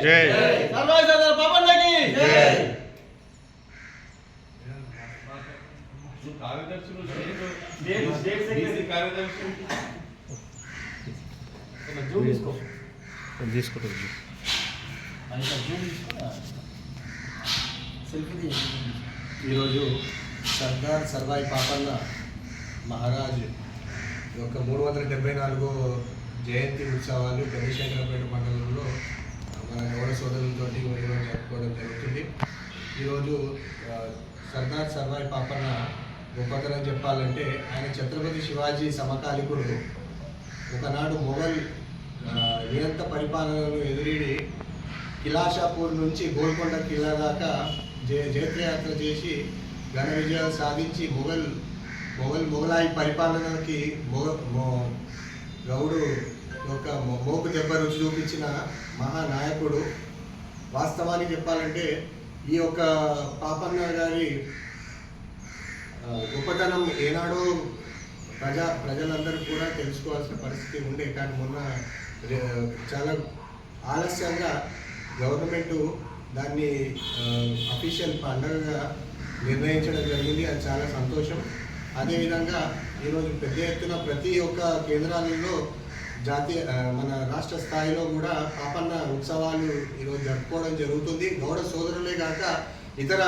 జై. సర్వాయి సర్దార్ పాపన్నకి కార్యదర్శులు స్టేట్ స్టేట్ సెక్రటరీ కార్యదర్శులు జూమ్ తీసుకో తీసుకుంటుంది అయితే జూమ్ తీసుకో సెల్ఫీ తీయ ఈరోజు సర్దార్ సర్వాయి పాపన్న మహారాజ్ యొక్క మూడు వందల డెబ్బై నాలుగో జయంతి ఉత్సవాలు గణేశంకరపేట మండలంలో మన గౌడ సోదరులతో ఈరోజు జరుపుకోవడం జరుగుతుంది. ఈరోజు సర్దార్ సర్వాయి పాపన్న గొప్పతనం చెప్పాలంటే ఆయన ఛత్రపతి శివాజీ సమకాలికుడు. ఒకనాడు మొఘల్ నిరంత పరిపాలనను ఎదురీడి కిలాషాపూర్ నుంచి గోల్కొండ కిలా దాకా జయ జయత్రయాత్ర చేసి ఘన విజయాలు సాధించి మొఘల్ మొఘల్ మొఘలాయి పరిపాలనకి మొఘ మొ- గౌడు యొక్క మోపు దెబ్బ రుచి చూపించిన మహానాయకుడు. వాస్తవానికి చెప్పాలంటే ఈ యొక్క పాపన్న గారి గొప్పతనం ఏనాడో ప్రజా ప్రజలందరూ కూడా తెలుసుకోవాల్సిన పరిస్థితి ఉండే. కానీ మొన్న చాలా ఆలస్యంగా గవర్నమెంట్ దాన్ని అఫీషియల్ పండగగా నిర్ణయించడం జరిగింది. అది చాలా సంతోషం. అదేవిధంగా ఈరోజు పెద్ద ఎత్తున ప్రతి ఒక్క కేంద్రాలలో జాతీయ మన రాష్ట్ర స్థాయిలో కూడా పాపన్న ఉత్సవాలు ఈరోజు జరుపుకోవడం జరుగుతుంది. గౌడ సోదరులే కాక ఇతర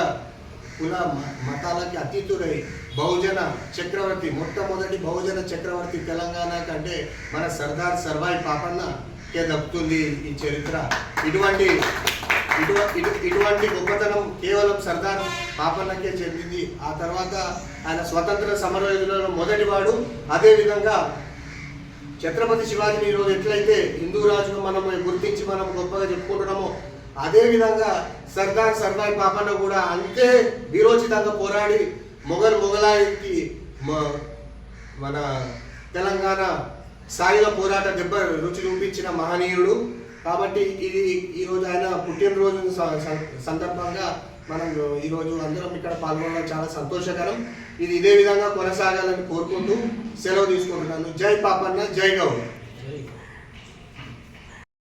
కుల మ- మతాలకి అతీతుడై బహుజన చక్రవర్తి మొట్టమొదటి బహుజన చక్రవర్తి తెలంగాణ కంటే మన సర్దార్ సర్వాయి పాపన్నకే దక్కుతుంది ఈ చరిత్ర. ఇటువంటి ఇటువంటి గొప్పతనం కేవలం సర్దార్ పాపన్నకే చెందింది. ఆ తర్వాత ఆయన స్వతంత్ర సమరయోధులలో మొదటివాడు. అదేవిధంగా ఛత్రపతి శివాజీని ఈరోజు ఎట్లయితే హిందూ రాజును మనం గుర్తించి మనం గొప్పగా చెప్పుకుంటున్నామో అదే విధంగా సర్దార్ సర్వాయి పాపన్న కూడా అంతే వీరోచితంగా పోరాడి మొఘల్ మొఘలాయికి మన తెలంగాణ సాయుధ పోరాట దెబ్బ రుచి చూపించిన మహనీయుడు. కాబట్టి ఇది ఈరోజు ఆయన పుట్టినరోజు స- స- సందర్భంగా మనం ఈరోజు అందరం ఇక్కడ పాల్గొనడం చాలా సంతోషకరం. ఇది ఇదే విధంగా కొనసాగాలని కోరుకుంటూ సెలవు తీసుకుంటున్నాను. జై పాపన్న జై గౌరవ్ జై